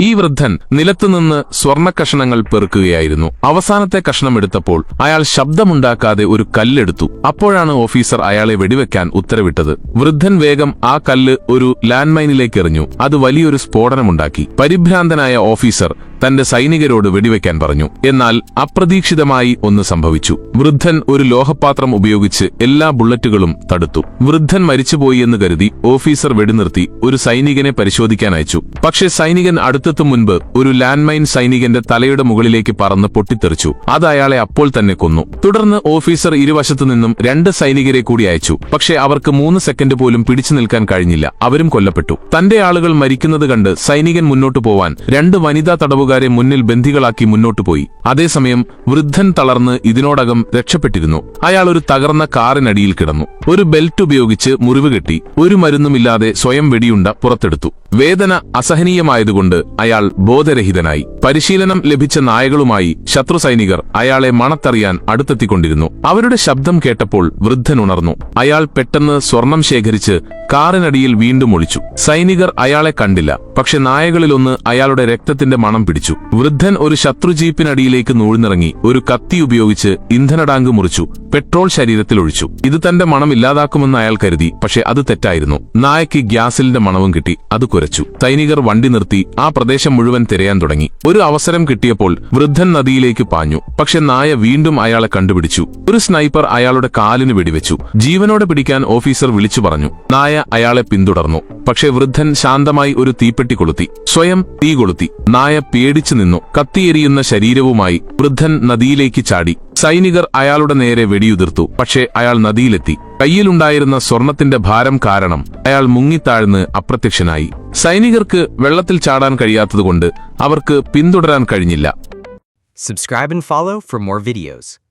ഈ വൃദ്ധൻ നിലത്തുനിന്ന് സ്വർണക്കഷണങ്ങൾ പെറുക്കുകയായിരുന്നു. അവസാനത്തെ കഷണം എടുത്തപ്പോൾ അയാൾ ശബ്ദമുണ്ടാക്കാതെ ഒരു കല്ലെടുത്തു. അപ്പോഴാണ് ഓഫീസർ അയാളെ വെടിവെക്കാൻ ഉത്തരവിട്ടത്. വൃദ്ധൻ വേഗം ആ കല്ല് ഒരു ലാൻഡ് മൈനിലേക്ക് എറിഞ്ഞു അത് വലിയൊരു സ്ഫോടനമുണ്ടാക്കി. പരിഭ്രാന്തനായ ഓഫീസർ തന്റെ സൈനികരോട് വെടിവെക്കാൻ പറഞ്ഞു. എന്നാൽ അപ്രതീക്ഷിതമായി ഒന്ന് സംഭവിച്ചു. വൃദ്ധൻ ഒരു ലോഹപാത്രം ഉപയോഗിച്ച് എല്ലാ ബുള്ളറ്റുകളും തടുത്തു. വൃദ്ധൻ മരിച്ചുപോയി എന്ന് കരുതി ഓഫീസർ വെടിനിർത്തി ഒരു സൈനികനെ പരിശോധിക്കാൻ അയച്ചു. പക്ഷേ സൈനികൻ അടുത്തെത്തും മുൻപ് ഒരു ലാൻഡ് മൈൻ സൈനികന്റെ തലയുടെ മുകളിലേക്ക് പറന്ന് പൊട്ടിത്തെറിച്ചു. അത് അയാളെ അപ്പോൾ തന്നെ കൊന്നു. തുടർന്ന് ഓഫീസർ ഇരുവശത്തു നിന്നും രണ്ട് സൈനികരെ കൂടി അയച്ചു. പക്ഷേ അവർക്ക് മൂന്ന് സെക്കൻഡ് പോലും പിടിച്ചു നിൽക്കാൻ കഴിഞ്ഞില്ല. അവരും കൊല്ലപ്പെട്ടു. തന്റെ ആളുകൾ മരിക്കുന്നത് കണ്ട് സൈനികൻ മുന്നോട്ടു പോവാൻ രണ്ട് വനിതാ തടവുകാരെ മുന്നിൽ ബന്ധികളാക്കി മുന്നോട്ടു പോയി. അതേസമയം വൃദ്ധൻ തളർന്ന് ഇതിനോടകം രക്ഷപ്പെട്ടിരുന്നു. അയാൾ ഒരു തകർന്ന കാറിനടിയിൽ കിടന്നു. ഒരു ബെൽറ്റ് ഉപയോഗിച്ച് മുറിവ് കെട്ടി. ഒരു മരുന്നുമില്ലാതെ സ്വയം വെടിയുണ്ട പുറത്തെടുത്തു. വേദന അസഹനീയമായതുകൊണ്ട് അയാൾ ബോധരഹിതനായി. പരിശീലനം ലഭിച്ച നായകളുമായി ശത്രു സൈനികർ അയാളെ മണത്തറിയാൻ അടുത്തെത്തിക്കൊണ്ടിരുന്നു. അവരുടെ ശബ്ദം കേട്ടപ്പോൾ വൃദ്ധൻ ഉണർന്നു. അയാൾ പെട്ടെന്ന് സ്വർണം ശേഖരിച്ച് കാറിനടിയിൽ വീണ്ടും ഒളിച്ചു. സൈനികർ അയാളെ കണ്ടില്ല. പക്ഷെ നായകളിലൊന്ന് അയാളുടെ രക്തത്തിന്റെ മണം പിടിച്ചു. വൃദ്ധൻ ഒരു ശത്രു ജീപ്പിനടിയിലേക്ക് നൂഴ്ന്നിറങ്ങി ഒരു കത്തി ഉപയോഗിച്ച് ഇന്ധനടാങ്ക് മുറിച്ചു. പെട്രോൾ ശരീരത്തിൽ ഒഴിച്ചു. ഇത് തന്റെ മണം ഇല്ലാതാക്കുമെന്ന് അയാൾ കരുതി. പക്ഷെ അത് തെറ്റായിരുന്നു. നായയ്ക്ക് ഗ്യാസിലിന്റെ മണവും കിട്ടി. അത് കുരച്ചു. സൈനികർ വണ്ടി നിർത്തി ആ പ്രദേശം മുഴുവൻ തിരയാൻ തുടങ്ങി. ഒരു അവസരം കിട്ടിയപ്പോൾ വൃദ്ധൻ നദിയിലേക്ക് പാഞ്ഞു. പക്ഷെ നായ വീണ്ടും അയാളെ കണ്ടുപിടിച്ചു. ഒരു സ്നൈപ്പർ അയാളുടെ കാലിന് വെടിവെച്ചു. ജീവനോടെ പിടിക്കാൻ ഓഫീസർ വിളിച്ചു പറഞ്ഞു. നായ അയാളെ പിന്തുടർന്നു. പക്ഷെ വൃദ്ധൻ ശാന്തമായി ഒരു തീപ്പെട്ടി കൊളുത്തി. സ്വയം തീ കൊളുത്തി. നായ പേടിച്ചു നിന്നു. കത്തിയെരിയുന്ന ശരീരവുമായി വൃദ്ധൻ നദിയിലേക്ക് ചാടി. സൈനികർ അയാളുടെ നേരെ വെടിയുതിർത്തു. പക്ഷേ അയാൾ നദിയിലെത്തി. കയ്യിലുണ്ടായിരുന്ന സ്വർണത്തിന്റെ ഭാരം കാരണം അയാൾ മുങ്ങിത്താഴ്ന്ന് അപ്രത്യക്ഷനായി. സൈനികർക്ക് വെള്ളത്തിൽ ചാടാൻ കഴിയാത്തതുകൊണ്ട് അവർക്ക് പിന്തുടരാൻ കഴിഞ്ഞില്ല. Subscribe and follow for more videos.